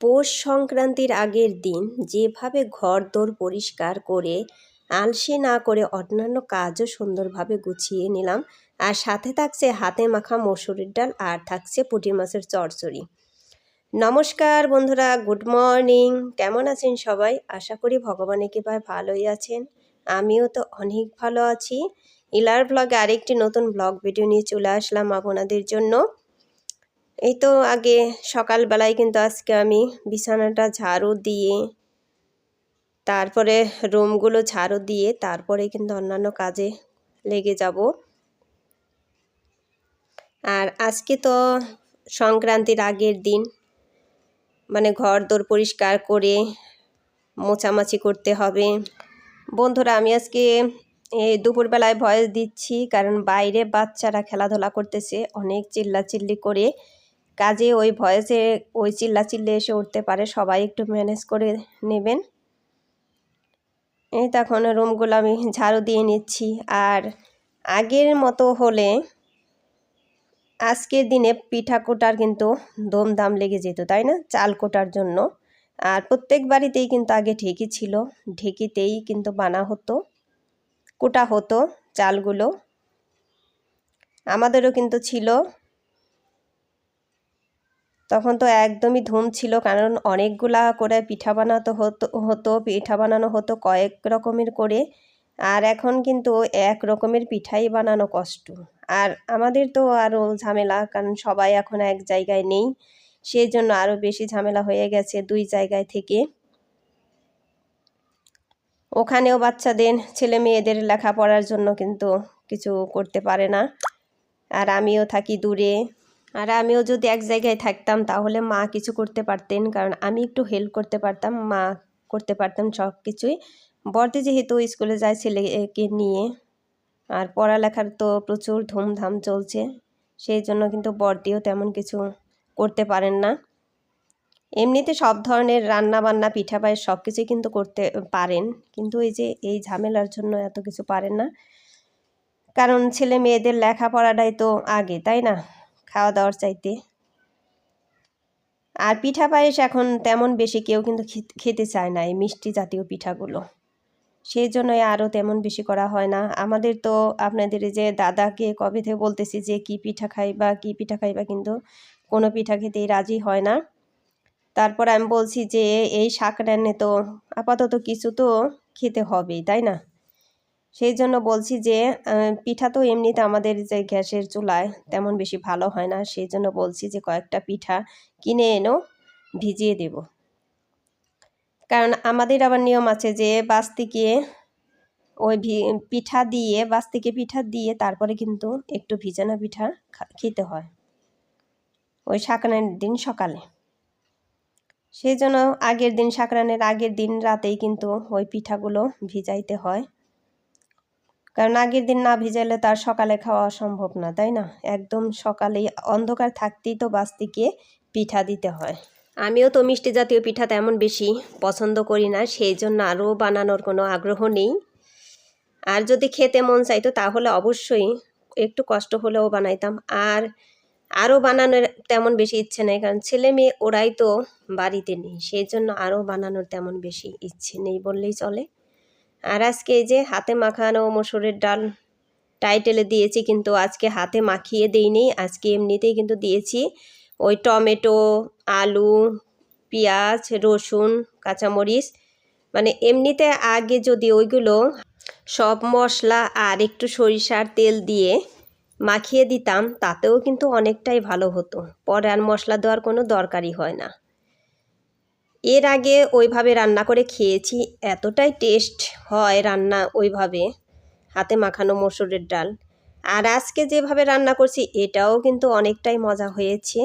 পৌষ সংক্রান্তির আগের দিন যেভাবে ঘর দোর পরিষ্কার করে, আলসে না করে অন্যান্য কাজও সুন্দরভাবে গুছিয়ে নিলাম। আর সাথে থাকছে হাতে মাখা মসুরির ডাল আর থাকছে পুঁটি মাছের চচ্চড়ি নমস্কার বন্ধুরা, গুড মর্নিং। কেমন আছেন সবাই? আশা করি ভগবান একেবারে ভালোই আছেন। আমিও তো অনেক ভালো আছি। ইলার ব্লগে আরেকটি নতুন ব্লগ ভিডিও নিয়ে চলে আসলাম আপনাদের জন্য। এই তো আগে সকালবেলায় কিন্তু আজকে আমি বিছানাটা ঝাড়ু দিয়ে, তারপরে রুমগুলো ঝাড়ু দিয়ে, তারপরে কিন্তু অন্যান্য কাজে লেগে যাব। আর আজকে তো সংক্রান্তির আগের দিন মানে ঘর দোর পরিষ্কার করে মোছামাছি করতে হবে। বন্ধুরা, আমি আজকে দুপুরবেলায় ভয়েস দিচ্ছি, কারণ বাইরে বাচ্চারা খেলাধুলা করতেছে, অনেক চিল্লাচিল্লি করে। কাজে ওই ভয়েসে ওই চিল্লা চিল্লে এসে উঠতে পারে, সবাই একটু ম্যানেজ করে নেবেন। এই তখন রুমগুলো আমি ঝাড়ু দিয়ে নিচ্ছি। আর আগের মতো হলে আজকের দিনে পিঠা কোটার কিন্তু দমদাম লেগে যেত, তাই না? চাল কোটার জন্য। আর প্রত্যেক বাড়িতেই কিন্তু আগে ঢেকি ছিল। ঢেকিতেই কিন্তু বানা হতো, কোটা হতো চালগুলো। আমাদেরও কিন্তু ছিল তখন তো একদমই ধুম ছিল, কারণ অনেকগুলা করে পিঠা বানাতে হতো হতো, পিঠা বানানো হতো কয়েক রকমের করে। আর এখন কিন্তু এক রকমের পিঠাই বানানো কষ্ট। আর আমাদের তো আরও ঝামেলা, কারণ সবাই এখন এক জায়গায় নেই। সেই জন্য আরও বেশি ঝামেলা হয়ে গেছে দুই জায়গায় থেকে। ওখানেও বাচ্চাদের, ছেলে মেয়েদের লেখাপড়ার জন্য কিন্তু কিছু করতে পারে না। আর আমিও থাকি দূরে। আর আমিও যদি এক জায়গায় থাকতাম, তাহলে মা কিছু করতে পারতেন। কারণ আমি একটু হেল্প করতে পারতাম, মা করতে পারতাম সব কিছুই বর্দি যেহেতু স্কুলে যায় ছেলেকে নিয়ে, আর পড়ালেখার তো প্রচুর ধুমধাম চলছে, সেই জন্য কিন্তু বর্দিও তেমন কিছু করতে পারেন না। এমনিতে সব ধরনের রান্না বান্না পিঠা পায়েস সব কিছুই কিন্তু করতে পারেন, কিন্তু এই যে এই ঝামেলার জন্য এত কিছু পারেন না। কারণ ছেলে মেয়েদের লেখাপড়াটাই তো আগে, তাই না? খাওয়া দাওয়ার চাইতে। আর পিঠা পায়েস এখন তেমন বেশি কেউ কিন্তু খেতে চায় না, এই মিষ্টি জাতীয় পিঠাগুলো। সেই জন্যই আরও তেমন বেশি করা হয় না। আমাদের তো আপনাদের যে দাদাকে কবে থেকে বলতেছি যে কি পিঠা খাইবা, কি পিঠা খাইবা কিন্তু কোনো পিঠা খেতেই রাজি হয় না। তারপর আমি বলছি যে এই শাক রান্নে তো আপাতত কিছু তো খেতে হবেই, তাই না? সেই জন্য বলছি যে পিঠা তো এমনিতে আমাদের যে গ্যাসের চুলায় তেমন বেশি ভালো হয় না। সেই জন্য বলছি যে, কয়েকটা পিঠা কিনে এনো ভিজিয়ে দেব। কারণ আমাদের আবার নিয়ম আছে যে, বাস্তিকে ওই পিঠা দিয়ে, বাস্তিকে পিঠা দিয়ে তারপরে কিন্তু একটু ভিজানো পিঠা খেতে হয়। ওই সাকানের দিন সকালে। সেই জন্য আগের দিন, সাকরানের আগের দিন রাতেই কিন্তু ওই পিঠাগুলো ভিজাইতে হয়। কারণ আগের দিন না ভিজাইলে তার সকালে খাওয়া সম্ভব না, তাই না? একদম সকালেই অন্ধকার থাকতেই তো বাস্তিকে পিঠা দিতে হয়। আমিও তো মিষ্টি জাতীয় পিঠা তেমন বেশি পছন্দ করি না, সেই জন্য আরও বানানোর কোনো আগ্রহ নেই। আর যদি খেতে মন চাইতো তাহলে অবশ্যই একটু কষ্ট হলেও বানাইতাম। আর আরও বানানোর তেমন বেশি ইচ্ছে নেই, কারণ ছেলে মেয়ে ওরাই তো বাড়িতে নেই, সেই জন্য আরও বানানোর তেমন বেশি ইচ্ছে নেই বললেই চলে। আর আজকে এই যে হাতে মাখানো মসুরের ডাল টাইটেলে দিয়েছি, কিন্তু আজকে হাতে মাখিয়ে দিইনি। আজকে এমনিতেই কিন্তু দিয়েছি। ওই টমেটো, আলু, পেঁয়াজ, রসুন, কাঁচামরিচ মানে এমনিতে আগে যদি ওইগুলো সব মশলা আর একটু সরিষার তেল দিয়ে মাখিয়ে দিতাম, তাতেও কিন্তু অনেকটাই ভালো হতো। পরে আর মশলা দেওয়ার কোনো দরকারই হয় না। এর আগে ওইভাবে রান্না করে খেয়েছি, এতটাই টেস্ট হয় রান্না ওইভাবে, হাতে মাখানো মসুরের ডাল। আর আজকে যেভাবে রান্না করছি, এটাও কিন্তু অনেকটাই মজা হয়েছে।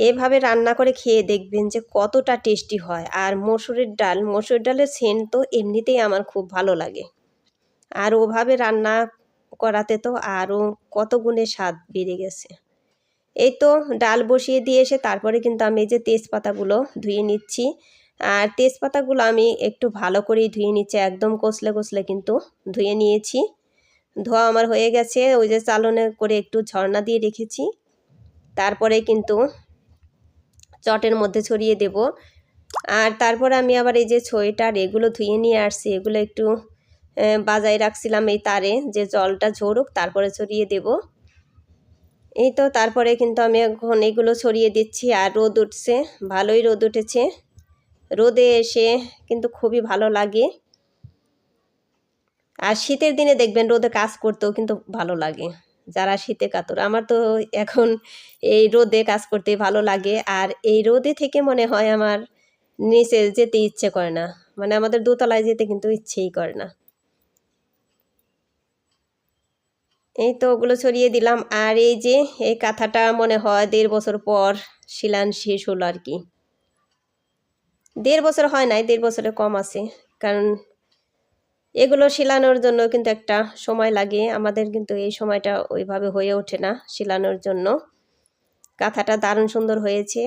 এভাবে রান্না করে খেয়ে দেখবেন যে কতটা টেস্টি হয়। আর মসুরের ডাল, মসুর ডালের সেন্ট তো এমনিতেই আমার খুব ভালো লাগে। আর ওভাবে রান্না করাতে তো আরও কত গুণে স্বাদ বেড়ে গেছে। এই তো ডাল বসিয়ে দিয়ে এসে তারপরে কিন্তু আমি এই যে তেজপাতাগুলো ধুয়ে নিচ্ছি। আর তেজপাতাগুলো আমি একটু ভালো করেই ধুয়ে নিচ্ছি, একদম কষলে কষলে কিন্তু ধুয়ে নিয়েছি। ধোয়া আমার হয়ে গেছে, ওই যে চালনে করে একটু ঝর্ণা দিয়ে রেখেছি। তারপরে কিন্তু চটের মধ্যে ছড়িয়ে দেব। আর তারপরে আমি আবার এই যে সোয়েটার এগুলো ধুয়ে নিয়ে আসছি, এগুলো একটু বাজায় রাখছিলাম এই তারে, যে জলটা ঝরুক তারপরে ছড়িয়ে দেব। এই তো তারপরে কিন্তু আমি এখন এগুলো ছড়িয়ে দিচ্ছি আর রোদ উঠছে, ভালোই রোদ উঠেছে। রোদে এসে কিন্তু খুবই ভালো লাগে। আর শীতের দিনে দেখবেন রোদে কাজ করতেও কিন্তু ভালো লাগে। যারা শীতে কাতর, আমার তো এখন এই রোদে কাজ করতে ভালো লাগে। আর এই রোদে থেকে মনে হয় আমার নিচে যেতে ইচ্ছে করে না। মানে আমাদের দোতলায় যেতে কিন্তু ইচ্ছেই করে না। এই তো ওগুলো ছড়িয়ে দিলাম। আর এই যে, এই কাঁথাটা মনে হয় দেড় বছর পর শিলান শেষ হলো আর কি। দেড় বছর হয় নাই, দেড় বছরে কম আছে। কারণ এগুলো শিলানোর জন্য কিন্তু একটা সময় লাগে। আমাদের কিন্তু এই সময়টা ওইভাবে হয়ে ওঠে না শিলানোর জন্য। কাঁথাটা দারুণ সুন্দর হয়েছে।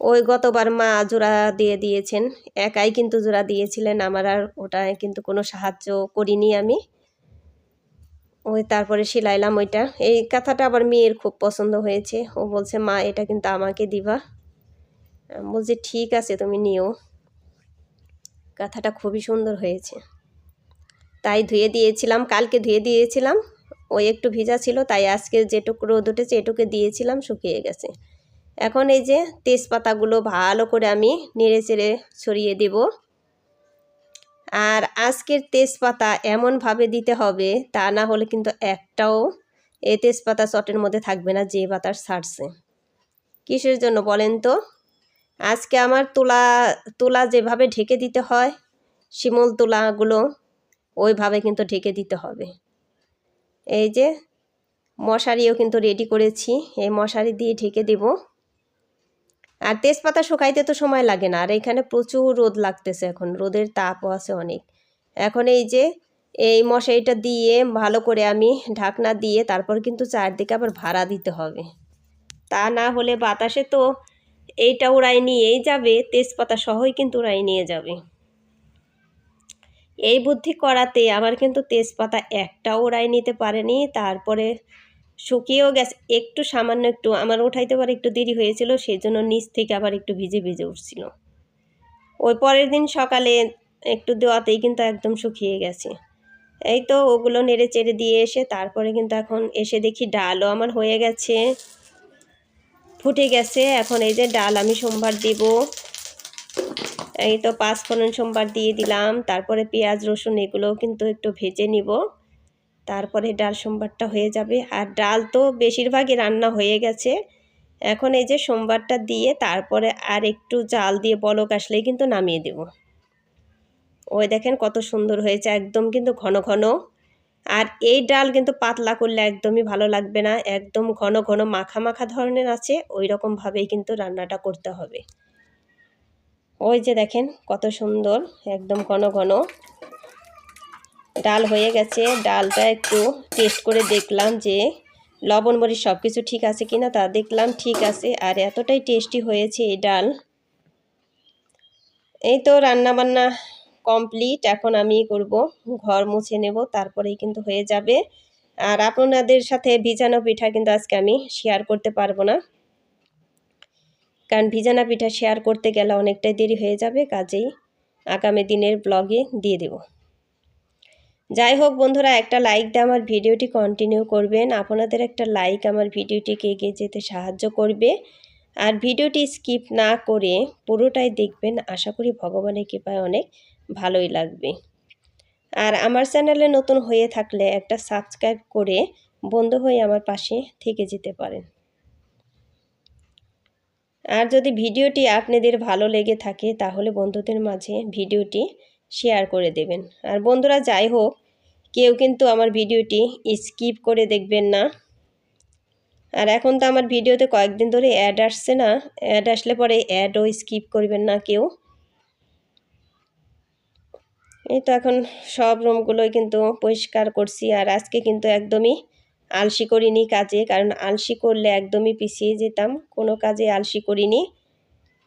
ওই গতবার মা জোড়া দিয়ে দিয়েছেন। একাই কিন্তু জোড়া দিয়েছিলেন। আমার আর ওটায় কিন্তু কোনো সাহায্য করিনি আমি। ওই তারপরে সিলাইলাম ওইটা। এই কাঁথাটা আবার মেয়ের খুব পছন্দ হয়েছে। ও বলছে, মা, এটা কিন্তু আমাকে দিবা। বলছি, ঠিক আছে, তুমি নিও। কাঁথাটা খুবই সুন্দর হয়েছে। তাই ধুয়ে দিয়েছিলাম, কালকে ধুয়ে দিয়েছিলাম। ওই একটু ভিজা ছিল, তাই আজকে যেটুকু রোদ উঠেছে, এটুকু দিয়েছিলাম, শুকিয়ে গেছে। এখন এই যে তেজপাতাগুলো ভালো করে আমি নেড়ে চেড়ে ছড়িয়ে দেব। আর আজকের তেজপাতা এমনভাবে দিতে হবে, তা না হলে কিন্তু একটাও এই তেজপাতা চটের মধ্যে থাকবে না যে বাতাস ছাড়ছে কিসের জন্য বলেন তো? আজকে আমার তুলা তুলা যেভাবে ঢেকে দিতে হয়, শিমুল তুলাগুলো ওইভাবে কিন্তু ঢেকে দিতে হবে। এই যে মশারিও কিন্তু রেডি করেছি, এই মশারি দিয়ে ঢেকে দেব। আর তেজপাতা শুকাইতে তো সময় লাগে না, আর এখানে প্রচুর রোদ লাগতেছে এখন, রোদের তাপও আছে অনেক। এখন এই যে, এই মশারিটা দিয়ে ভালো করে আমি ঢাকনা দিয়ে তারপর কিন্তু চারদিকে আবার ভাড়া দিতে হবে। তা না হলে বাতাসে তো এইটা উড়াই নিয়েই যাবে, তেজপাতা সহই কিন্তু উড়াই নিয়ে যাবে। এই বুদ্ধি করাতে আমার কিন্তু তেজপাতা একটা ওড়াই নিতে পারেনি, তারপরে শুকিয়েও গেছে, একটু সামান্য একটু, আমার উঠাইতে পারে একটু দেরি হয়েছিল সেই জন্য নিচ থেকে আবার একটু ভিজে ভিজে উঠছিল। ওই পরের দিন সকালে একটু দেওয়াতেই কিন্তু একদম শুকিয়ে গেছে। এই তো ওগুলো নেড়ে চেড়ে দিয়ে এসে তারপরে কিন্তু এখন এসে দেখি ডালও আমার হয়ে গেছে, ফুটে গেছে। এখন এই যে ডাল আমি সোমবার দিব। এই তো পাঁচ ফোড়ন সোমবার দিয়ে দিলাম, তারপরে পেঁয়াজ রসুন এগুলোও কিন্তু একটু ভেজে নিব। তারপরে ডাল সোমবারটা হয়ে যাবে। আর ডাল তো বেশিরভাগই রান্না হয়ে গেছে। এখন এই যে সোমবারটা দিয়ে তারপরে আর একটু জাল দিয়ে বলক আসলেই কিন্তু নামিয়ে দেব। ওই দেখেন কত সুন্দর হয়েছে, একদম কিন্তু ঘন ঘন। আর এই ডাল কিন্তু পাতলা করলে একদমই ভালো লাগবে না। একদম ঘন ঘন মাখা মাখা ধরনের আছে ওই রকমভাবেই কিন্তু রান্নাটা করতে হবে। ওই যে দেখেন কত সুন্দর, একদম ঘন ঘন। ডাল হয়ে গেছে। ডালটা একটু টেস্ট করে দেখলাম যে লবণ, মরিচ সব কিছু ঠিক আছে কি না তা দেখলাম ঠিক আছে। আর এতটাই টেস্টি হয়েছে এই ডাল। এই তো রান্নাবান্না কমপ্লিট এখন আমি করব, ঘর মুছে নেব, তারপরেই কিন্তু হয়ে যাবে। আর আপনাদের সাথে ভিজানো পিঠা কিন্তু আজকে আমি শেয়ার করতে পারব না। কারণ ভিজানা পিঠা শেয়ার করতে গেলে অনেকটাই দেরি হয়ে যাবে। কাজেই আগামী দিনের ব্লগে দিয়ে দেব। যাই হোক বন্ধুরা, একটা লাইক দিয়ে আমার ভিডিওটি কন্টিনিউ করবেন। আপনাদের একটা লাইক আমার ভিডিওটিকে এগিয়ে যেতে সাহায্য করবে। আর ভিডিওটি স্কিপ না করে পুরোটাই দেখবেন। আশা করি ভগবানের কৃপায় অনেক ভালোই লাগবে। আর আমার চ্যানেলে নতুন হয়ে থাকলে একটা সাবস্ক্রাইব করে বন্ধু হয়ে আমার পাশে থেকে যেতে পারেন। আর যদি ভিডিওটি আপনাদের ভালো লেগে থাকে, তাহলে বন্ধুদের মাঝে ভিডিওটি শেয়ার করে দেবেন। আর বন্ধুরা যাই হোক কেউ কিন্তু আমার ভিডিওটি স্কিপ করে দেখবেন না। আর এখন তো আমার ভিডিওতে কয়েকদিন ধরে অ্যাড আসছে না। অ্যাড আসলে পরে অ্যাডও স্কিপ করবেন না কেউ। এই তো এখন সব রুমগুলোই কিন্তু পরিষ্কার করছি আর আজকে কিন্তু একদমই আলসি করিনি কাজে, কারণ আলসি করলে একদমই পিছিয়ে যেতাম। কোনো কাজে আলসি করিনি।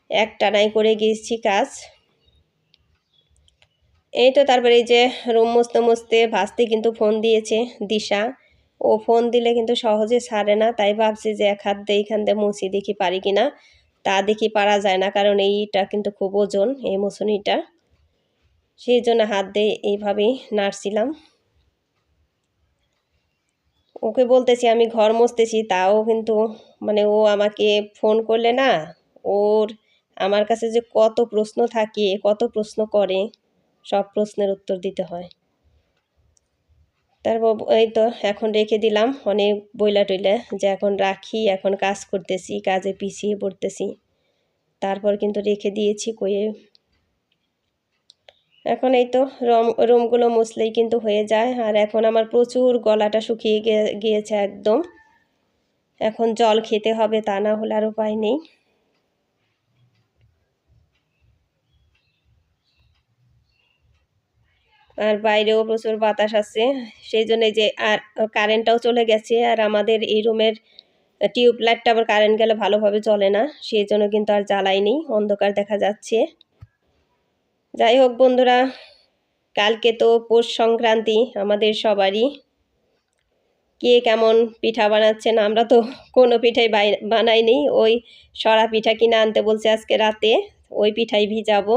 এক টানাই করে গিয়েছি কাজ। এই তো তারপরে এই যে রুম মুছতে মুছতে ভাসতে কিন্তু ফোন দিয়েছে, দিশা। ও ফোন দিলে কিন্তু সহজে ছাড়ে না, তাই ভাবছি যে এক হাত দিয়ে এখান দিয়ে মুছি দেখি পারি কি না তা দেখি পারা যায় না, কারণ এইটা কিন্তু খুব ওজন, এই মুসুনিটা সেই জন্য হাত দিয়ে এইভাবেই নাড়ছিলাম। ওকে বলতেছি, আমি ঘর মুছতেছি। তাও কিন্তু মানে ও আমাকে ফোন করলে না, ওর আমার কাছে যে কত প্রশ্ন থাকে, কত প্রশ্ন করে। সব প্রশ্নের উত্তর দিতে হয়। তারপর এই তো এখন রেখে দিলাম অনেক বইলা টইলা যে এখন রাখি, এখন কাজ করতেছি, কাজে পিছিয়ে পড়তেছি। তারপর কিন্তু রেখে দিয়েছি কয়ে এখন এই তো রম, রুমগুলো মুছলেই কিন্তু হয়ে যায় আর এখন আমার প্রচুর গলাটা শুকিয়ে গিয়েছে একদম। এখন জল খেতে হবে তা না হলে আর উপায় নেই। আর বাইরেও প্রচুর বাতাস আছে। সেই জন্য যে আর কারেন্টটাও চলে গেছে আর আমাদের এই রুমের টিউব লাইটটা আবার কারেন্ট গেলে ভালোভাবে চলে না। সেই জন্য কিন্তু আর জ্বালাইনি অন্ধকার দেখা যাচ্ছে। যাই হোক বন্ধুরা, কালকে তো পৌষ সংক্রান্তি আমাদের সবারই। কে কেমন পিঠা বানাচ্ছেন আমরা তো কোনো পিঠাই বানাইনি। ওই সরা পিঠা কিনে আনতে বলছে আজকে রাতে, ওই পিঠাই ভিজাবো।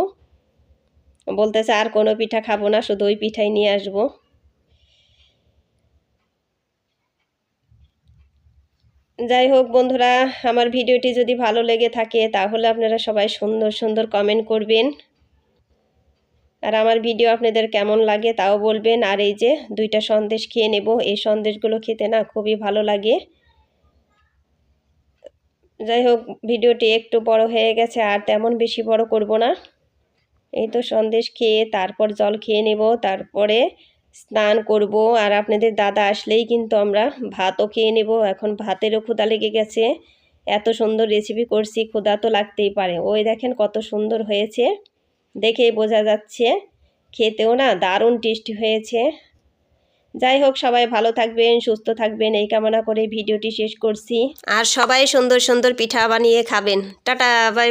বলতেছে, আর কোনো পিঠা খাব না, শুধু ওই পিঠাই নিয়ে আসব। যাই হোক বন্ধুরা, আমার ভিডিওটি যদি ভালো লেগে থাকে, তাহলে আপনারা সবাই সুন্দর সুন্দর কমেন্ট করবেন। আর আমার ভিডিও আপনাদের কেমন লাগে তাও বলবেন। আর এই যে দুইটা সন্দেশ খেয়ে নেব, এই সন্দেশগুলো খেতে না খুবই ভালো লাগে। যাই হোক, ভিডিওটি একটু বড় হয়ে গেছে, আর তেমন বেশি বড় করব না। এই তো সন্দেশ খেয়ে তারপর জল খেয়ে নেব, তারপরে স্নান করব। আর আপনাদের দাদা আসলেই কিন্তু আমরা ভাতও খেয়ে নেব। এখন ভাতেরও ক্ষুদা লেগে গেছে। এত সুন্দর রেসিপি করছি ক্ষুদা তো লাগতেই পারে। ওই দেখেন কত সুন্দর হয়েছে। দেখেই বোঝা যাচ্ছে। খেতেও না দারুণ টেস্টি হয়েছে। যাই হোক, সবাই ভালো থাকবেন, সুস্থ থাকবেন। এই কামনা করে ভিডিওটি শেষ করছি। আর সবাই সুন্দর সুন্দর পিঠা বানিয়ে খাবেন। Tata bye